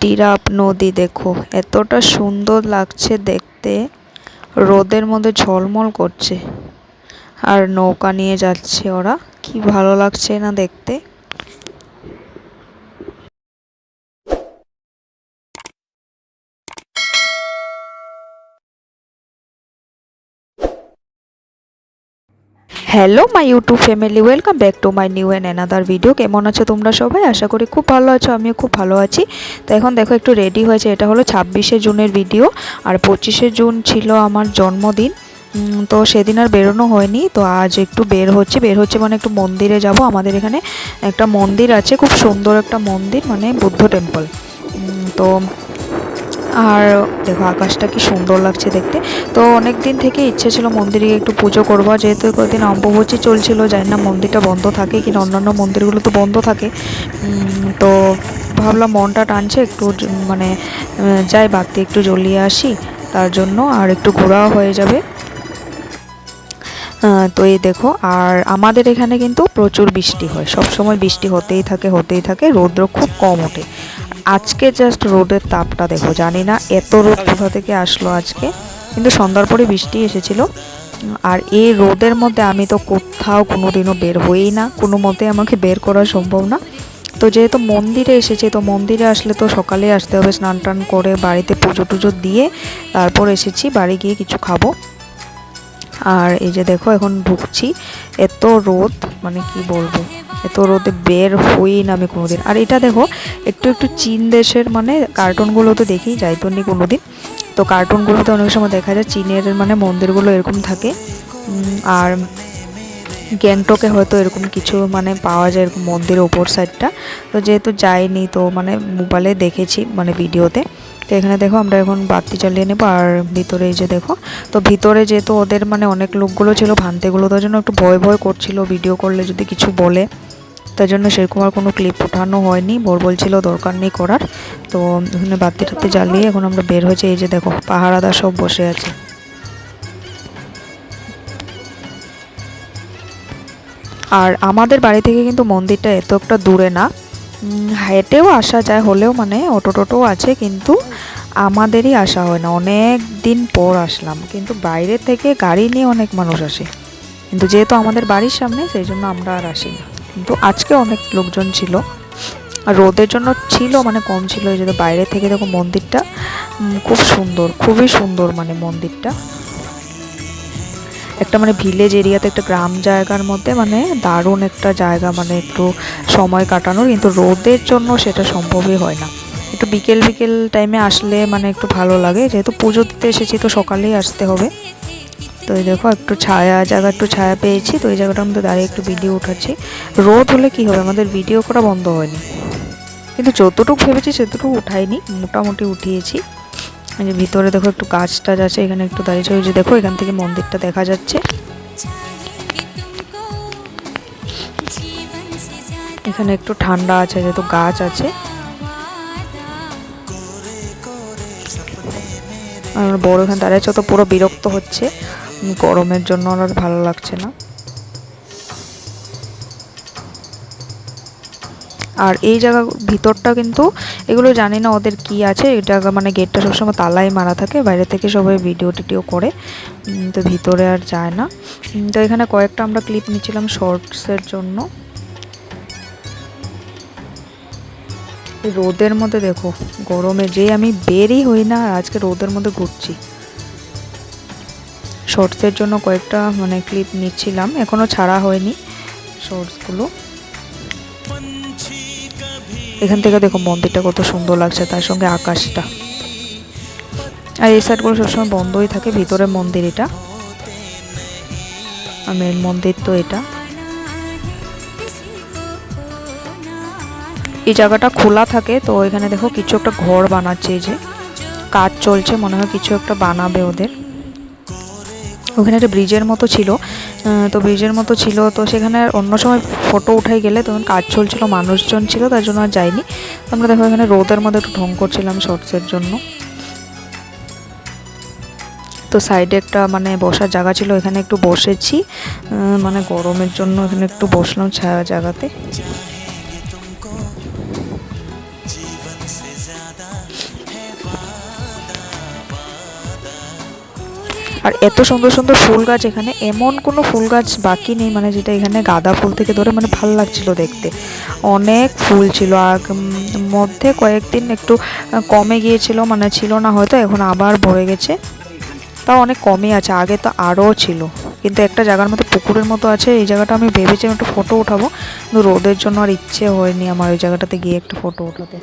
টিরাপ নদী দেখো। এতটা সুন্দর লাগছে দেখতে। রোদের মধ্যে ঝলমল করছে। আর নৌকা নিয়ে যাচ্ছে ওরা। কি ভালো লাগছে না দেখতে। Hello my YouTube family welcome back to my new and another video কেমন আছো তোমরা সবাই? আশা করি খুব ভালো আছো, আমিও খুব ভালো আছি। তো এখন দেখো, একটু রেডি হয়েছে। এটা হলো ছাব্বিশে জুনের ভিডিও আর পঁচিশে জুন ছিল আমার জন্মদিন। তো সেদিন আর বেরোনো হয়নি, তো আজ একটু বের হচ্ছে। বের হচ্ছে মানে একটু মন্দিরে যাব। আমাদের এখানে একটা মন্দির আছে, খুব সুন্দর একটা মন্দির মানে বুদ্ধ টেম্পল তো আর দেখো আকাশটা কি সুন্দর লাগছে দেখতে। তো অনেক দিন থেকে ইচ্ছে ছিল মন্দিরে একটু পুজো করব, যেহেতু কদিন অম্বুবচী চলছিল, জানি না মন্দিরটা বন্ধ থাকে কি অন্যান্য মন্দিরগুলো তো বন্ধ থাকে। তো ভাবলাম মনটা টানছে, একটু মানে যাই বাড়তি একটু জ্বলিয়ে আসি, তার জন্য আর একটু ঘোরাও হয়ে যাবে। তো এই দেখো, আর আমাদের এখানে কিন্তু প্রচুর বৃষ্টি হয়। সব সময় বৃষ্টি হতেই থাকে হতেই থাকে, রৌদ্র খুব কম ওঠে। আজকে জাস্ট রোদের তাপটা দেখো, জানি না এত রোদ কোথা থেকে আসলো আজকে, কিন্তু সন্ধ্যার পরে বৃষ্টি এসেছিল। আর এই রোদের মধ্যে আমি তো কোথাও কোনোদিনও বের হই না, কোনো মতে আমাকে বের করা সম্ভব না। তো যেহেতু মন্দিরে এসেছে, তো মন্দিরে আসলে তো সকালে আসতে হবে, স্নান টান করে বাড়িতে পুজো টুজো দিয়ে তারপর এসেছি, বাড়ি গিয়ে কিছু খাব। আর এই যে দেখো, এখন ঢুকছি। এত রোদ মানে কি বলব? এত রোদে বের হই না আমি কোনোদিন। আর এটা দেখো, একটু একটু চীন দেশের মানে কার্টুনগুলো তো দেখি যাই তো নি কোনোদিন। তো কার্টুনগুলোতে অনেক সময় দেখা যায়, চীনের মানে মন্দিরগুলো এরকম থাকে। আর গ্যাংটকে হয়তো এরকম কিছু মানে পাওয়া যায় এরকম মন্দিরের ওপর সাইডটা তো যেহেতু যাইনি তো মানে মোবাইলে দেখেছি মানে ভিডিওতে তো এখানে দেখো আমরা এখন বাতি জ্বালিয়ে নেব আর ভিতরে এই যে দেখো, তো ভিতরে যেহেতু ওদের মানে অনেক লোকগুলো ছিল, ভান্তেগুলো, তার জন্য একটু ভয় ভয় করছিল ভিডিও করলে যদি কিছু বলে। তার জন্য সেরকম আর কোনো ক্লিপ ওঠানো হয়নি বোর বলছিল দরকার নেই করার। তো এখানে বাতি টাতি জ্বালিয়ে এখন আমরা বের হয়েছি, এই যে দেখো পাহারাদা সব বসে আছে। আর আমাদের বাড়ি থেকে কিন্তু মন্দিরটা এত একটা দূরে না। হেঁটেও আসা যায়, হলেও মানে অটো টোটোও আছে, কিন্তু আমাদেরই আসা হয় না। অনেক দিন পর আসলাম, কিন্তু বাইরে থেকে গাড়ি নিয়ে অনেক মানুষ আসে। কিন্তু যেহেতু আমাদের বাড়ির সামনে, সেই জন্য আমরা আর আসি না। কিন্তু আজকে অনেক লোকজন ছিল। আর রোদের জন্য ছিল মানে কম ছিল, এই যে বাইরে থেকে দেখো মন্দিরটা। খুব সুন্দর, খুবই সুন্দর মানে মন্দিরটা। একটা মানে ভিলেজ এরিয়াতে একটা গ্রাম জায়গার মধ্যে মানে দারুণ একটা জায়গা মানে একটু সময় কাটানোর, কিন্তু রোদের জন্য সেটা সম্ভবই হয় না। একটু বিকেল বিকেল টাইমে আসলে মানে একটু ভালো লাগে। যেহেতু পুজো দিতে এসেছি তো সকালেই আসতে হবে। তো এই দেখো, একটু ছায়া, জায়গা একটু ছায়া পেয়েছি, তো এই জায়গাটার মধ্যে দাঁড়িয়ে একটু ভিডিও উঠাচ্ছি। রোদ হলে কি হবে? আমাদের ভিডিও করা বন্ধ হয়নি। কিন্তু যতটুকু ভেবেছি সেতটুকু উঠাইনি, মোটামুটি উঠিয়েছি। যে ভিতরে দেখো একটু গাছ টাছ আছে, এখানে একটু দাঁড়িয়েছে ওই যে দেখো, এখান থেকে মন্দিরটা দেখা যাচ্ছে। এখানে একটু ঠান্ডা আছে, যেহেতু গাছ আছে। আর বড় এখানে দাঁড়িয়েছে তো পুরো বিরক্ত হচ্ছে। গরমের জন্য আর ভালো লাগছে না। আর এই জায়গা ভিতরটা কিন্তু এগুলো জানি না ওদের কি আছে। এই জায়গা মানে গেটটা সবসময় তালাই মারা থাকে, বাইরে থেকে সবাই ভিডিও টিডিও করে তো ভিতরে আর যায় না। তো এখানে কয়েকটা আমরা ক্লিপ নিচ্ছিলাম শর্টসের জন্য। রোদের মধ্যে দেখো, গরমে যে আমি বেরই হই না, আর আজকে রোদের মধ্যে ঘুরছি। শর্টসের জন্য কয়েকটা মানে ক্লিপ নিচ্ছিলাম এখনও ছাড়া হয়নি শর্টসগুলো এখান থেকে দেখো মন্দিরটা কত সুন্দর লাগছে, তার সঙ্গে আকাশটা। আর এই সাইডগুলো সবসময় বন্ধই থাকে, ভিতরে মন্দির এটা। আর মেন মন্দির তো এটা। এই জায়গাটা খোলা থাকে, তো এখানে দেখো কিছু একটা ঘর বানাচ্ছে এই যে। কাজ চলছে, মনে হয় কিছু একটা বানাবে ওদের। ওখানে একটা ব্রিজের মতো ছিল। তো ব্রিজের মতো ছিল। তো সেখানে আর অন্য সময় ফটো উঠাই গেলে তখন কাজ চলছিল, মানুষজন ছিল, তার জন্য আর যাইনি। আমরা দেখো এখানে রোদের মধ্যে একটু ঢং করছিলাম শর্টসের জন্য। তো সাইডে একটা মানে বসার জায়গা ছিল, এখানে একটু বসেছি। মানে গরমের জন্য এখানে একটু বসলাম ছায়া জায়গাতে। আর এত সুন্দর সুন্দর ফুল গাছ এখানে, এমন কোনো ফুল গাছ বাকি নেই মানে যেটা এখানে গাঁদা ফুল থেকে ধরে মানে ভালো লাগছিল দেখতে। অনেক ফুল ছিল, আর মধ্যে কয়েকদিন একটু কমে গিয়েছিল মানে ছিল না হয়তো, এখন আবার ভরে গেছে। তাও অনেক কমই আছে, আগে তো আরও ছিল। কিন্তু একটা জায়গার মধ্যে পুকুরের মতো আছে, এই জায়গাটা আমি ভেবেছিলাম একটু ফটো উঠাবো। কিন্তু রোদের জন্য আর ইচ্ছে হয়নি আমার ওই জায়গাটাতে গিয়ে একটু ফটো উঠাতে।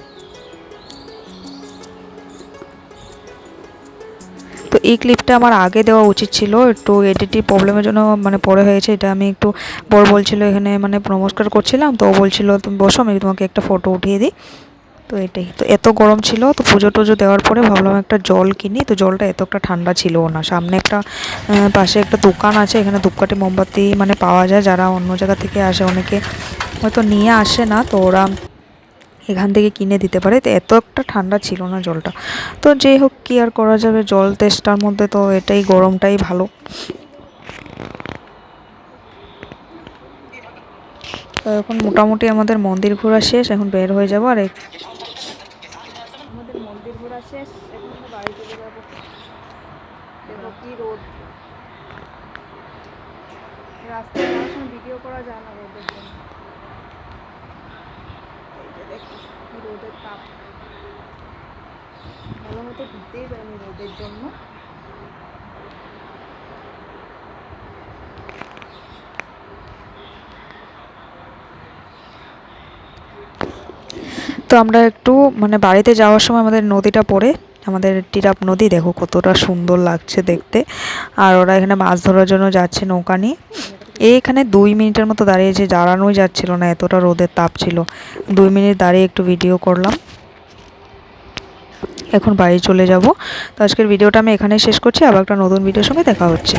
তো এই ক্লিপটা আমার আগে দেওয়া উচিত ছিল। একটু এডিটিং প্রবলেমের জন্য মানে পরে হয়েছে, এটা আমি একটু বড় বলছিল এখানে মানে নমস্কার করছিলাম, তো বলছিল, তুমি বসো, আমি তোমাকে একটা ফটো উঠিয়ে দিই। তো এটাই। তো এত গরম ছিল, তো পুজো টুজো দেওয়ার পরে ভাবলাম একটা জল কিনি, তো জলটা এত একটা ঠান্ডা ছিল না। সামনে একটা পাশে একটা দোকান আছে, এখানে ধূপকাঠি, মোমবাতি মানে পাওয়া যায়, যারা অন্য জায়গা থেকে আসে, অনেকে হয়তো নিয়ে আসে না, তো ওরা এখান থেকে কিনে দিতে পারে। তো এত একটা ঠান্ডা ছিল না জলটা। তো যেই হোক কি আর করা যাবে, জল তেষ্টার মধ্যে তো এটাই গরমটাই ভালো। তো এখন মোটামুটি আমাদের মন্দির ঘোরা শেষ, এখন বের হয়ে যাব আর শেষ রোদ। রাস্তায় ভিডিও করা যায় না রোদের জন্য এই যে দেখো কি রোদের তাপ। ভালো মতো ঘুরতেই পারিনি রোদের জন্য। তো আমরা একটু মানে বাড়িতে যাওয়ার সময় আমাদের নদীটা পড়ে। আমাদের টিরাপ নদী, দেখো কতটা সুন্দর লাগছে দেখতে। আর ওরা এখানে মাছ ধরার জন্য যাচ্ছে নৌকা নিয়ে। এইখানে দুই মিনিটের মতো দাঁড়িয়েছে দাঁড়ানোই যাচ্ছিল না, এতটা রোদের তাপ ছিল। দুই মিনিট দাঁড়িয়ে একটু ভিডিও করলাম। এখন বাড়ি চলে যাব। তো আজকের ভিডিওটা আমি এখানে শেষ করছি। আবার একটা নতুন ভিডিওর সঙ্গে দেখা হচ্ছে।